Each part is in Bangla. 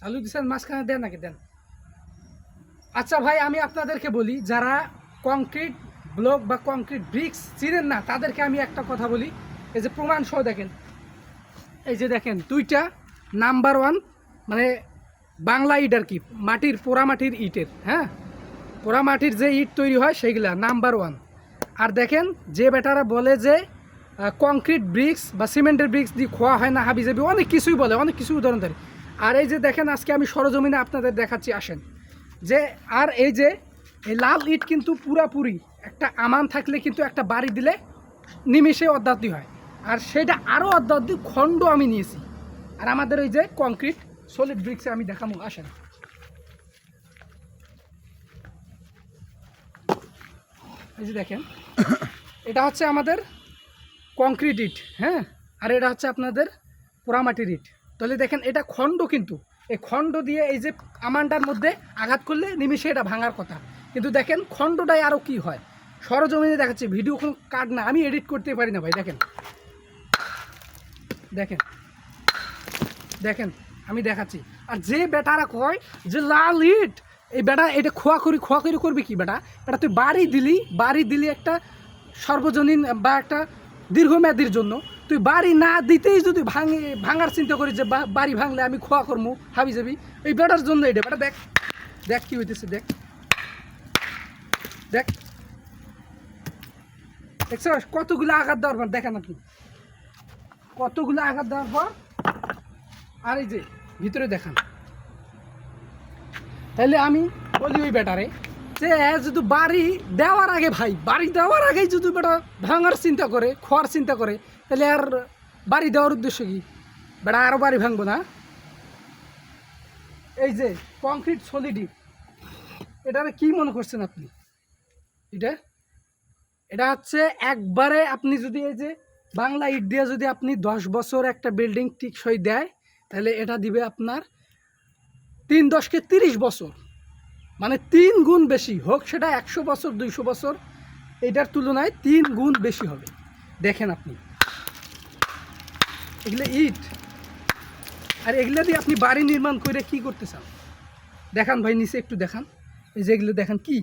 চালু দিচ্ছেন মাঝখানে দেন নাকি? দেন। আচ্ছা ভাই, আমি আপনাদেরকে বলি, যারা কংক্রিট ব্লক বা কংক্রিট ব্রিক্স চিনেন না, তাদেরকে আমি একটা কথা বলি। এই যে প্রমাণ সহ দেখেন। এই যে দেখেন, দুইটা নাম্বার ওয়ান মানে বাংলা ইট আর কি, মাটির, পোড়ামাটির ইটের হ্যাঁ? পোড়ামাটির যে ইট তৈরি হয়, সেইগুলা নাম্বার ওয়ান আর দেখেন, যে বেটারা বলে যে কংক্রিট ব্রিক্স বা সিমেন্টের ব্রিক্স দিয়ে খোয়া হয় না হাবি যাবি অনেক কিছুই বলে, অনেক কিছু উদাহরণ দেয়। আর এই যে দেখেন, আজকে আমি সরজমিনে আপনাদের দেখাচ্ছি, আসেন। যে, আর এই যে, এই লাল ইট কিন্তু পুরাপুরি একটা আমান থাকলে কিন্তু একটা বাড়ি দিলে নিমিষে অর্ধাত্তি হয়। আর সেটা আরও অর্ধাত্তি খণ্ড আমি নিয়েছি। আর আমাদের ওই যে কংক্রিট সলিড ব্রিক্সে আমি দেখাবো, আসেন। এই যে দেখেন, এটা হচ্ছে আমাদের কংক্রিট ইট হ্যাঁ? আর এটা হচ্ছে আপনাদের পোড়ামাটির ইট। তাহলে দেখেন এটা খণ্ড কিন্তু। এই খণ্ড দিয়ে এই যে আমানটার মধ্যে আঘাত করলে নিমিষে এটা ভাঙার কথা। কিন্তু দেখেন খণ্ডটাই আরও কি হয়? সরজমিনে দেখাচ্ছি, ভিডিও কোনো কাট না। আমি এডিট করতে পারি না ভাই, দেখেন। দেখেন। দেখেন, আমি দেখাচ্ছি। আর যে বেটারা কয় যে, লাল ইট! এই বেটা, এটা খোয়া করি খোয়া করি করবি কি বেটা? এটা তুই বাড়ি দিলি বাড়ি দিলি একটা সর্বজনীন বা একটা দীর্ঘমেয়াদির জন্য। তুই বাড়ি না দিতেই যদি ভাঙে, ভাঙার চিন্তা করিস যে বাড়ি ভাঙলে আমি খোয়া করব হাবি যাবি। এই বেটার জন্য এটা, বেটা দেখ দেখ কি হইতেছে, দেখ। দেখ। দেখছ, কতগুলো আঘাত দেওয়ার পর, দেখেন আপনি। কতগুলো আঘাত দেওয়ার পর, আর এই যে, ভিতরে দেখান। তাহলে আমি বলি ওই বেটারে যে যদি বাড়ি দেওয়ার আগে ভাই, বাড়ি দেওয়ার আগেই যদি বেটা ভাঙার চিন্তা করে, খোয়ার চিন্তা করে, তাহলে আর বাড়ি দেওয়ার উদ্দেশ্য কি? বেটা আরও বাড়ি ভাঙবো না? এই যে কংক্রিট সলিডি এটারে কি মনে করছেন আপনি? এটা? এটা হচ্ছে একবারে আপনি যদি এই যে বাংলা ইট দিয়ে যদি আপনি দশ বছর একটা বিল্ডিং টিকসই দেয়, তাহলে এটা দিবে আপনার তিন দশকে তিরিশ বছর। মানে তিন গুণ বেশি হোক সেটা একশো বছর, দুইশো বছর, এটার তুলনায় তিন গুণ বেশি হবে। দেখেন আপনি। এগুলো ইট। আর এগুলো দিয়ে আপনি বাড়ি নির্মাণ করে কি করতে চান? দেখান ভাই, নিচে একটু দেখান। এই যে এগুলো দেখান কি?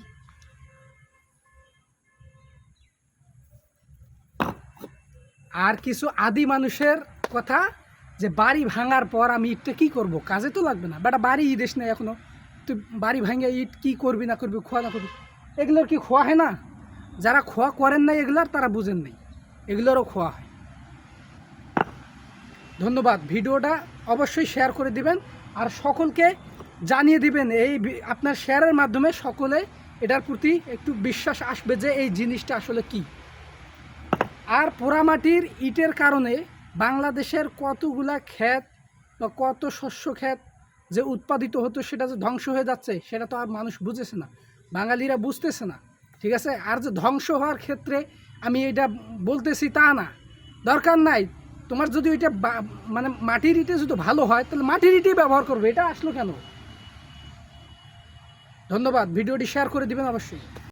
আর কিছু আদি মানুষের কথা যে বাড়ি ভাঙার পর আমি ইটটা কি করব? কাজে তো লাগবে না। বেটা বাড়ি ইদেশ নেই এখনও। তুই বাড়ি ভাঙে ইট কি করবি না করবি, খোয়া না করবি? এগুলোর কি খোয়া হয় না? যারা খোয়া করেন নাই এগুলার, তারা বুঝেন নাই। এগুলোরও খোয়া হয়। ধন্যবাদ। ভিডিওটা অবশ্যই শেয়ার করে দিবেন আর সকলকে জানিয়ে দিবেন এই আপনার শেয়ারের মাধ্যমে সকলে এটার প্রতি একটু বিশ্বাস আসবে যে এই জিনিসটা আসলে কী। আর পোড়ামাটির ইটের কারণে বাংলাদেশের কতগুলা ক্ষেত বা কত শস্য ক্ষেত যে উৎপাদিত হতো সেটা যে ধ্বংস হয়ে যাচ্ছে, সেটা তো আর মানুষ বুঝেছে না। বাঙালিরা বুঝতেছে না, ঠিক আছে? আর যে ধ্বংস হওয়ার ক্ষেত্রে আমি এটা বলতেছি তা না। দরকার নাই। তোমার যদি ওইটা মানে মাটির ইটে যদি ভালো হয়, তাহলে মাটির ইটেই ব্যবহার করবে। এটা আসলো কেন? ধন্যবাদ। ভিডিওটি শেয়ার করে দিবেন অবশ্যই।